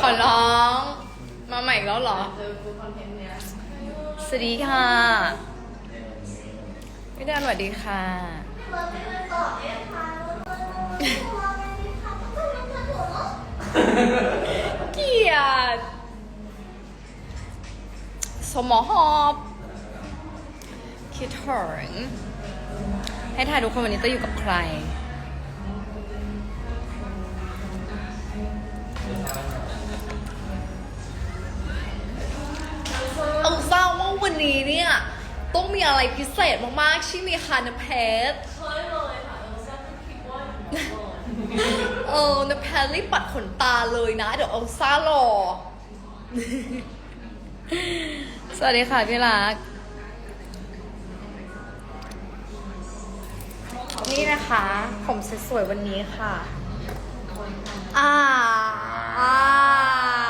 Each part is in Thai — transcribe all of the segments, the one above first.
ขอร้อง มาใหม่อีกแล้วเหรอเจอกูคอนเทนต์เนี้ยสวัสดีค่ะพี่ดานสวัสดีค่ะ เกลียดสมอหอบคิดถึงให้ถ่ายทุกคนวันนี้จะอยู่กับใคร นนี้เนี่ย ต้องมีอะไรพิเศษมากๆที่มีคานเพชรใช่เลยค่ะเออแซ่บคิดว่าอยู่เลยเออนเพชรรีบปัดขนตาเลยนะ เดี๋ยวเอาซ่ารอ สวัสดีค่ะพี่รัก นี่นะคะ ผมสวยๆวันนี้ค่ะ อ่าอ่าอ่า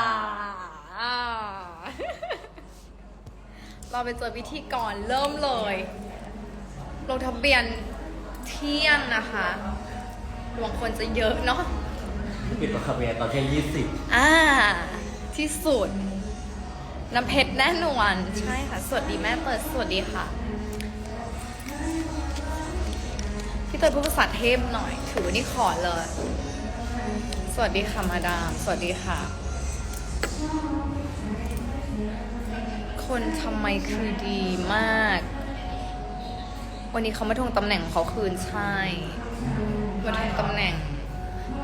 เราไปเจอพิธีกรเริ่มเลย ลงทะเบียนเที่ยงนะคะดวงคนจะเยอะเนาะปิดประคาเมียตอนเที่ยงยี่สิบอ่า ที่สุด น้ำเพชรแน่นอนใช่ค่ะ สวัสดีแม่เปิดสวัสดีค่ะ พี่เตยพูดภาษาเทพหน่อย ถือว่านี่ขอเลย สวัสดีค่ะ มาดาม สวัสดีค่ะ คนทำไมคือดีมาก วันนี้เขามาทวงตำแหน่งของเขาคืนใช่ มาทวงตำแหน่ง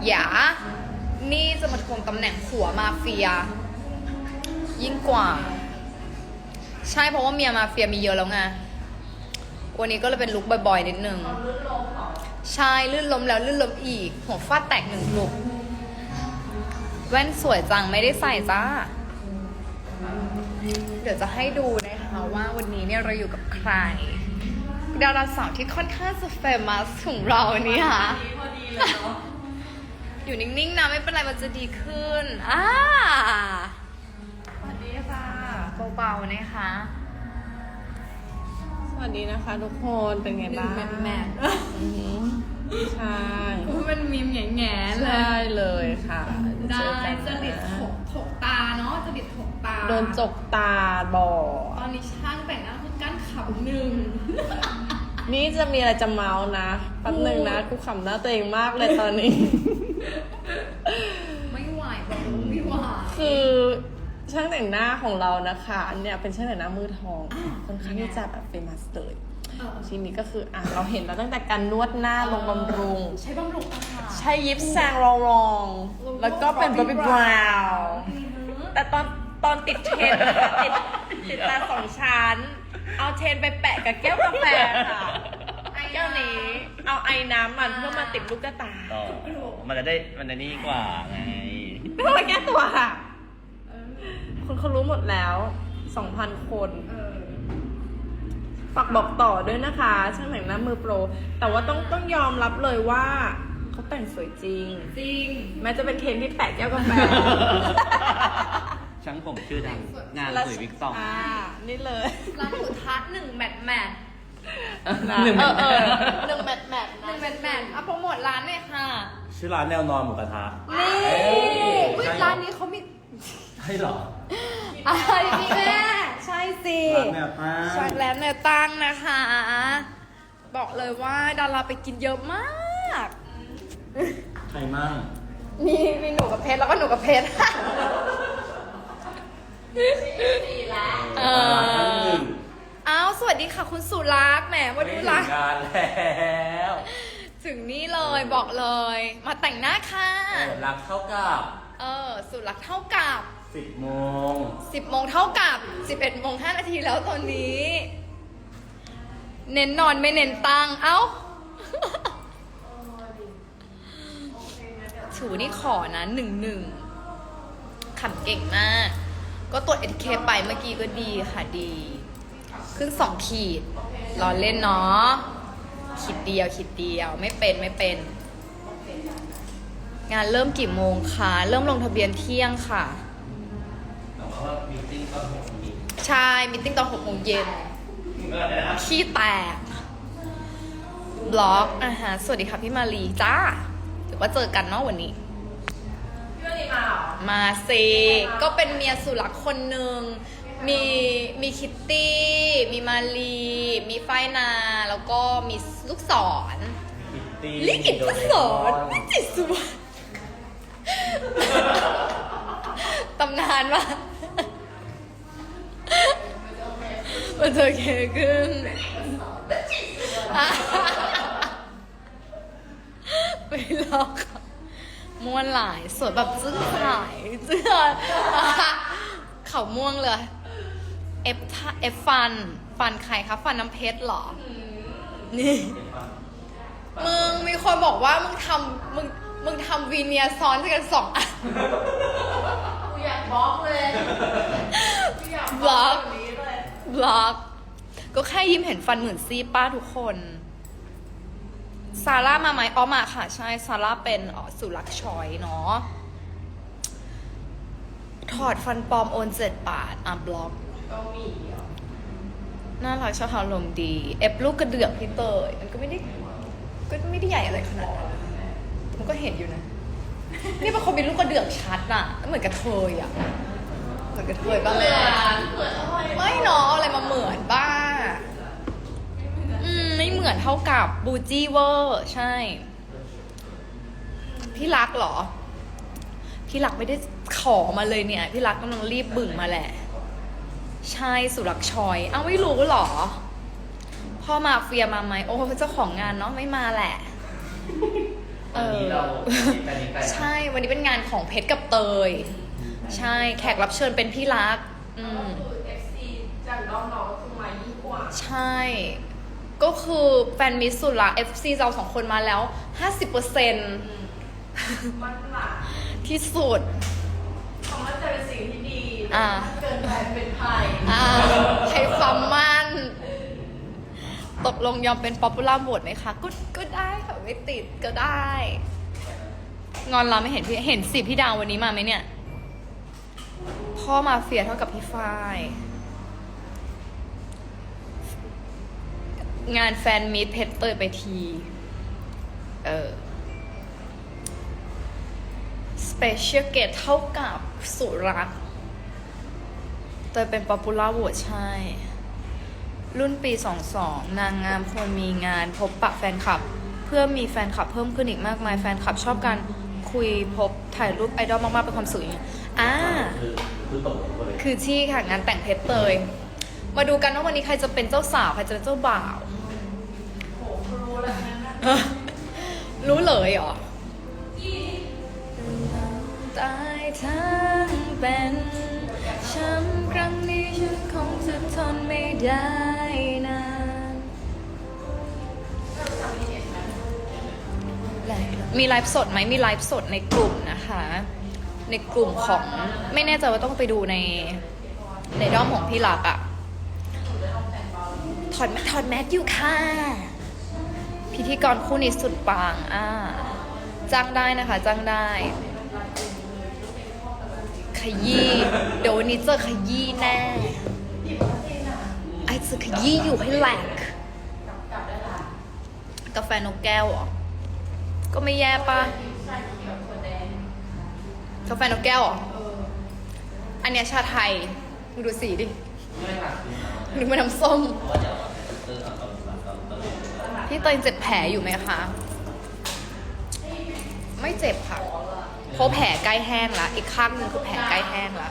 อย่า นี่จะมาทวงตำแหน่งผัวมาเฟีย ยิ่งกว่า ใช่เพราะว่าเมียมาเฟียมีเยอะแล้วไง วันนี้ก็เลยเป็นลุกบ่อยๆนิดนึง ใช่ลื่นล้มแล้วลื่นล้มอีก หัวฟาดแตกหนึ่งลุก แว่นสวยจังไม่ได้ใส่จ้า เดี๋ยวจะให้ดูนะคะว่าวันนี้เนี่ยเราอยู่กับใคร ดาราสาวที่ค่อนข้างจะเฟมัสของเราเนี่ยค่ะดีพอดีเลยเนาะอยู่นิ่งๆนะไม่เป็นไรมันจะดีขึ้นอ่าสวัสดีค่ะ เบาๆนะคะ สวัสดีนะคะทุกคนเป็นไงบ้างหนึ่งแมท อือหือใช่ มันมีมแง่ๆเลใช่ยเลยค่ะได้เจอกันจริตนะถกถก ตาเนาะจริตถกตาโดนจกตาบอดตอนนี้ช่างแต่งหน้าคือกั้นขับหนึ่ง นี่จะมีอะไรจะเมาส์นะแป๊บหนึ่งนะกูขำหน้าตัวเองมากเลยตอนนี้ ไม่ไหวบอกเลยว่าไม่ไหวคือช่างแต่งหน้าของเรานะคะเนี่ยเป็นช่างแต่งหน้ามือทองอ่าค่อนข้างที่จะแบบเฟมัสเลยเออทีนี้ก็คืออะเราเห็นแล้วตั้งแต่การนวดหน้าลงบำรุง ใช้บำรุงอาหารใช้ยิปแซงรองรอง แล้วก็เป็นบ๊อบบี้บราวน์ แต่ตอนตอนติดเทรนนะคะติดติดตาสองชั้น เอาเทรนไปแปะกับแก้วกาแฟค่ะแก้วนี้เอาไอ้น้ำมันเพื่อมาติดลูกตาต่อมันจะได้มันจะนี่กว่าไงไม่ต้องมาแก้ตัวค่ะคนเขารู้หมดแล้ว 2,000 คน เออฝากบอกต่อด้วยนะคะ ช่างแต่งหน้ามือโปร แต่ว่าต้องต้องยอมรับเลยว่า เขาแต่งสวยจริง จริง แม้จะเป็นเทรนที่แปะแก้วกาแฟ ช่างผมชื่อดังงานสวยวิกตองอ่า นี่เลย ร้านหมูทัดหนึ่งแมทแมทหนึ่งเอแมอทเออแมทหนึ่งแมทแมทหนึ่งแมทแมทอะโปรโมทร้านหน่อยค่ะ ชื่อร้านแนวนอนหมูกระทะนี่เอ้ยอุ๊ยใช่เหรอร้านนี้เขามีใช่เหรออะไรพี่แม่ใช่สิร้านแนวตั้งช็อกแลตแนวตั้งนะคะ บอกเลยว่าดาราไปกินเยอะมาก ใครมั่งมีมีหนูกับเพชรแล้วก็หนูกับเพชรเอร้านอหนึ่งอ้าวสวัสดีค่ะคุณสุรักษ์แหมมาดูไม่รักถึงงานแล้วถึงนี่เลยบอกเลย มาแต่งหน้าค่ะ เออรักเท่ากับเออสุรักษ์เท่ากับ สิบโมง10โมงเท่ากับ 11โมง5นาทีแล้วตอนนี้ เน้นนอนไม่เน้นตังเอ้า ถูนี่ขอนะหนึ่งหนึ่งขำเก่งมาก ก็ตรวจเอทเคไปเมื่อกี้ก็ดีค่ะดี ขึ้นสองขีดรอเล่นเนาะขีดเดียวขีดเดียวไม่เป็นไม่เป็น งานเริ่มกี่โมงคะเริ่มลงทะเบียนเที่ยงค่ะใช่มิทติ้งตอนหกโมงเย็นขี้แตกบล็อกอ่าฮะสวัสดีค่ะพี่มารีจ้า ถือว่าเจอกันเนาะวันนี้ พี่วันนี้มาเหรอ มาสิก็เป็นเมียสุรักษ์คนหนึ่งมีมีคิตตี้ มีมาลี มีไฟนา แล้วก็มีลูกศรลิขิตลูกศรวิจิตรสุวรรณตำนานว่ามันเจอเคขึ้น ไปลอกเขาม่วนหลายสวยแบบซึ้งหายเจือเขาม่วงเลยเอฟท่าเอฟฟัน ฟันใครคะฟันน้ำเพชรเหรอ นี่ มึงมีคนบอกว่ามึงทำมึงมึงทำวีเนียร์ซ้อนกันสองอันกูอยากบล็อกเลยกูอยากบล็อกแบบนี้เลยบล็อก ก็แค่ยิ้มเห็นฟันหมื่นซี่ป้าทุกคน ซาร่ามาไหมอ๋อมาค่ะ ใช่ ซาร่าเป็นอ๋อสุรักษ์ชอยเนาะ ถอดฟันปลอมโอนเจ็ดบาทอะบล็อกก็มีเหรอน่ารักชอบอารมณ์ดี เอฟลูกกระเดือกพี่เตยมันก็ไม่ได้ก็ไม่ได้ใหญ่อะไรขนาดนั้นมันก็เห็นอยู่นะ นี่เป็นคนมีลูกกระเดือกชัดน่ะ เหมือนกระเทยอะ เหมือนกระเทยบ้างไหมเหมือนอะไรไม่เนาะเอาอะไรมาเหมือนบ้าอืมไม่ เหมือนเท่ากับบูจี้เวอร์ใช่ พี่รักเหรอ พี่รักไม่ได้ขอมาเลยเนี่ย พี่รักกำลังรีบบึ่งมาแหละ ใช่สุรักษ์ชอย เอ้าไม่รู้เหรอ พ่อมาเฟียมาไหมโอ้เจ้าของงานเนาะไม่มาแหละวันนี้เราไปนี้ไปใช่ วันนี้เป็นงานของเพชรกับเตย ใช่ แขกรับเชิญเป็นพี่รัก อืมคือ FC จากน้องๆคือมายิ่งกว่าใช่ ก็คือแฟนมิสสุดละ FC เราสองคนมาแล้ว 50%มันหลักที่สุดคำว่าจะเป็นสิ่งที่ดีอ่าถ้าเกินไปเป็นภัยอ่าให้ความมั่น ตกลงยอมเป็นป๊อปปูล่าโหวตไหมคะ ก็ก็ได้ค่ะไม่ติดก็ได้ งอนเราไม่เห็นพี่เห็นสิพี่ดาววันนี้มาไหมเนี่ย พ่อมาเฟียเท่ากับพี่ฝ้าย งานแฟนมีตเพชรเตยไปที เออ สเปเชียลเกตเท่ากับสุรักษ์เตยเป็นป๊อปปูล่าโหวตใช่ รุ่นปี 22 นางงามควรมีงานพบปะแฟนคลับ เพื่อมีแฟนคลับเพิ่มขึ้นอีกมากมาย แฟนคลับชอบการคุยพบถ่ายรูปไอดอลมาก ๆ เป็นความสุขอย่างเงี้ยอ่า คือคือตกลงเลยคือที่ค่ะงานแต่งเพชรเตย มาดูกันว่าวันนี้ใครจะเป็นเจ้าสาว ใครจะเป็นเจ้าบ่าวโหรู้แล้วนะ รู้เลยเหรอตายทั้งเป็นช้ำครั้งนี้ฉันคงจะทนไม่ได้นานมีไลฟ์สดไหมมีไลฟ์สดในกลุ่มนะคะ ในกลุ่มของไม่แน่ใจว่าต้องไปดูใน ในด้อมของพี่ลักอะถอดถอดแมสอยู่ค่ะ พิธีกรคู่นี้สุดปังอ่าจ้างได้นะคะ จ้างได้ ขยี้เดี๋ยววันนี้เจอขยี้แน่ไอจะขยี้อยู่ให้แหลกกาแฟนกแก้วเหรอ ก็ไม่แย่ป่ะกาแฟนกแก้วเหรอ อันเนี้ยชาไทย ดูสีดิหลักคือนะนึกว่าน้ำส้ม พี่เตยเจ็บแผลอยู่ไหมคะ ไม่เจ็บค่ะเพราะแผลใกล้แห้งละอีกข้างหนึงคือแผลใกล้แห้งละ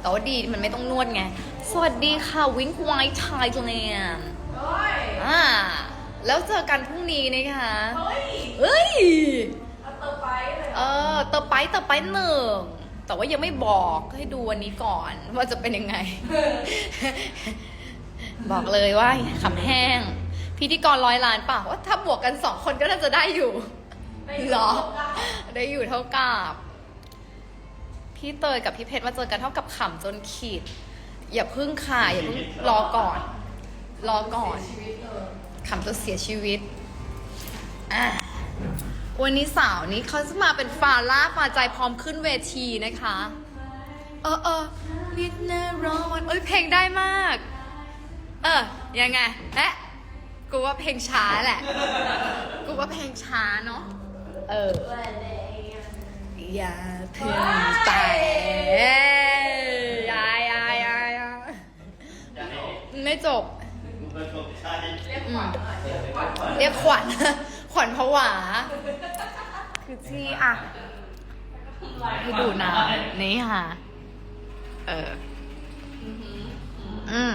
แต่ว่าดีมันไม่ต้องนวดไง สวัสดีค่ะวิงไวท์ไทยแลนด์เฮ้ยอ่าแล้วเจอกันพรุ่งนี้นะคะเฮ้ยเอ้ยเอาเตอร์ไปเออเตอไปเตอไปหนึ่งแต่ว่ายังไม่บอกให้ดูวันนี้ก่อนว่าจะเป็นยังไง บอกเลยว่าขำแห้ง พิธีกรร้อยล้านป่ะว่าถ้าบวกกันสองคนก็น่าจะได้อยู่ เหรอ ได้อยู่เท่ากับ พี่เตยกับพี่เพชรมาเจอกันเท่ากับขำจนขีด อย่าพึ่งค่ะ อย่าพึ่งรอก่อน รอก่อนชีวิตเลยขำจนเสียชีวิตอะวันนี้สาวนี้เขาจะมาเป็นฟาล่าฟาใจพร้อมขึ้นเวทีนะคะ เออเออมิดนาร้องวันเอ้ยเพลงได้มาก เออยังไงแอะ กูว่าเพลงช้าแหละ กูว่าเพลงช้าเนาะ เออ อย่าเพิ่งไปยายยายยายไม่จบ อืมเรียกขวัญ ขวัญผวา คือที่อะให้ดูนะนี่ค่ะ เออ อืม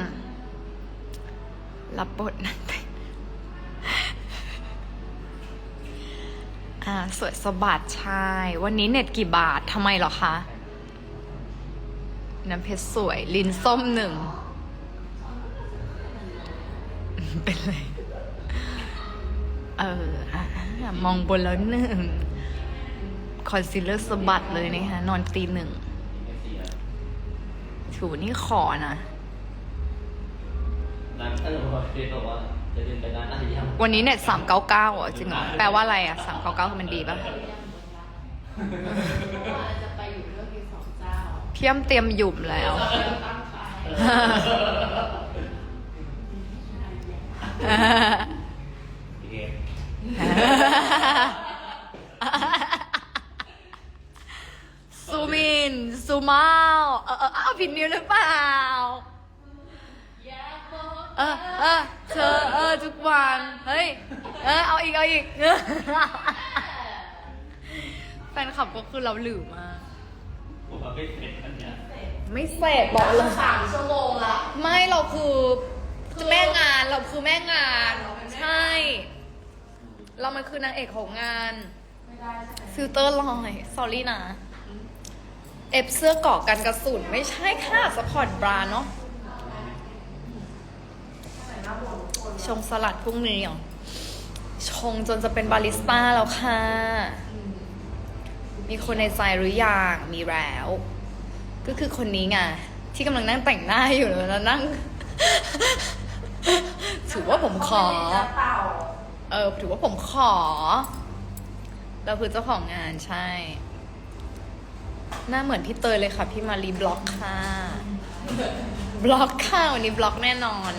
รับบทนักเต อ่าสวยสะบัดใช่วันนี้เน็ตกี่บาททำไมเหรอคะ น้ำเพชรสวย ลิ้นส้มหนึ่ง เป็นเลยเอออะมองบนแล้วหนึ่ง คอนซีลเลอร์สะบัดเลยนะคะนอนตีหนึ่งถูนี่ขอนะ นั้นถ้าสมมติว่าเคยบอกว่า จะเดินไปร้านอาหารวันนี้เน็ตสามเก้าเก้าอะจริงเหรอแปลว่าอะไรอะสามเก้าเก้าคือมันดีปะจะไปอยู่เรื่องที่สองเจ้าพี่ยมเตรียมหยุ่มแล้วตั้งขายโอเคซูมินซูมาลเออเออเอาผิดนิ้วหรือเปล่าเออเออ เธอเออทุกวัน เฮ้ย เออเอาอีกเอาอีก แฟนคลับก็คือเราหลือมาก ผมว่าไม่เป็นอันเนี้ยไม่เสร็จบอกเลย สามชั่วโมงละ ไม่เราคือแม่งานเราคือแม่งานใช่ เรามันคือนางเอกของงานฟิลเตอร์ลอยสอรี่นะ เอฟเสื้อเกาะกันกระสุนไม่ใช่ค่ะสปอร์ตบราเนาะ ชงสลัดพรุ่งนี้เหรอชงจนจะเป็นบาริสต้าแล้วค่ะ มีคนในใจหรือยังมีแล้ว ก็คือคนนี้ไงที่กำลังนั่งแต่งหน้าอยู่แล้วนั่ง ถือว่าผมขอเต่าเออ ถือว่าผมขอ เราคือเจ้าของงานใช่ หน้าเหมือนพี่เตยเลยค่ะ พี่มารีบล็อกค่ะ บล็อกค่ะ วันนี้บล็อกแน่นอน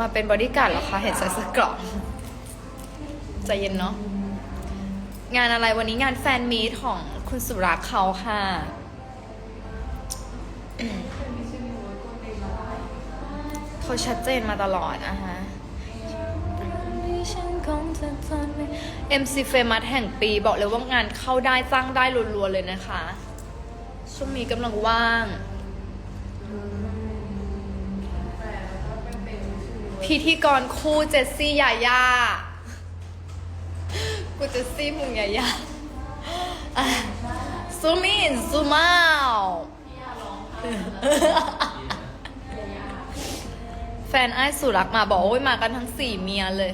มาเป็นบอดี้การ์ดเหรอคะเห็นใส่เสื้อกรอบใจเย็นเนาะงานอะไรวันนี้งานแฟนมีตของคุณสุรักษ์เขาค่ะ เขาชัดเจนมาตลอดนะคะ MC Famous แห่งปีบอกเลยว่างานเข้าได้จ้างได้รัวๆเลยนะคะ ช่วงนี้กำลังว่าง พิธีกรคู่เจสซี่ยาย่ากูเจสซี่มุงยาย่าซูมินซูมาวแฟนไอ้สุรักมาบอกโอ้ยมากันทั้งสี่เมียเลย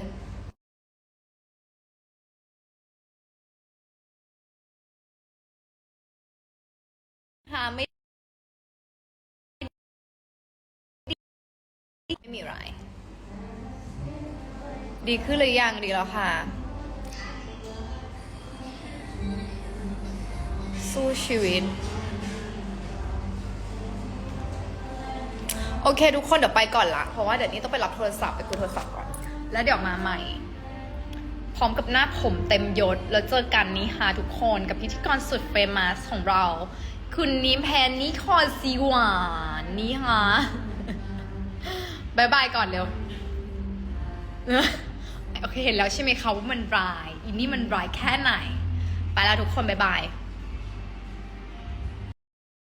หาไม่ไม่มีไร ดีขึ้นหรือยังดีแล้วค่ะ สู้ชีวิต โอเค ทุกคนเดี๋ยวไปก่อนละ เพราะว่าเดี๋ยวนี้ต้องไปรับโทรศัพท์ไปคุยโทรศัพท์ก่อน แล้วเดี๋ยวมาใหม่ พร้อมกับหน้าผมเต็มยศ แล้วเจอกันนี้ค่ะทุกคนกับพิธีกรสุดเฟมัสของเรา คุณนิมแพนนิคอซีหวานนี่ฮะบายบายก่อนเร็ว โอเคเห็นแล้วใช่ไหมคะว่ามันร้ายอินนี่มันร้ายแค่ไหน ไปแล้วทุกคนบายบาย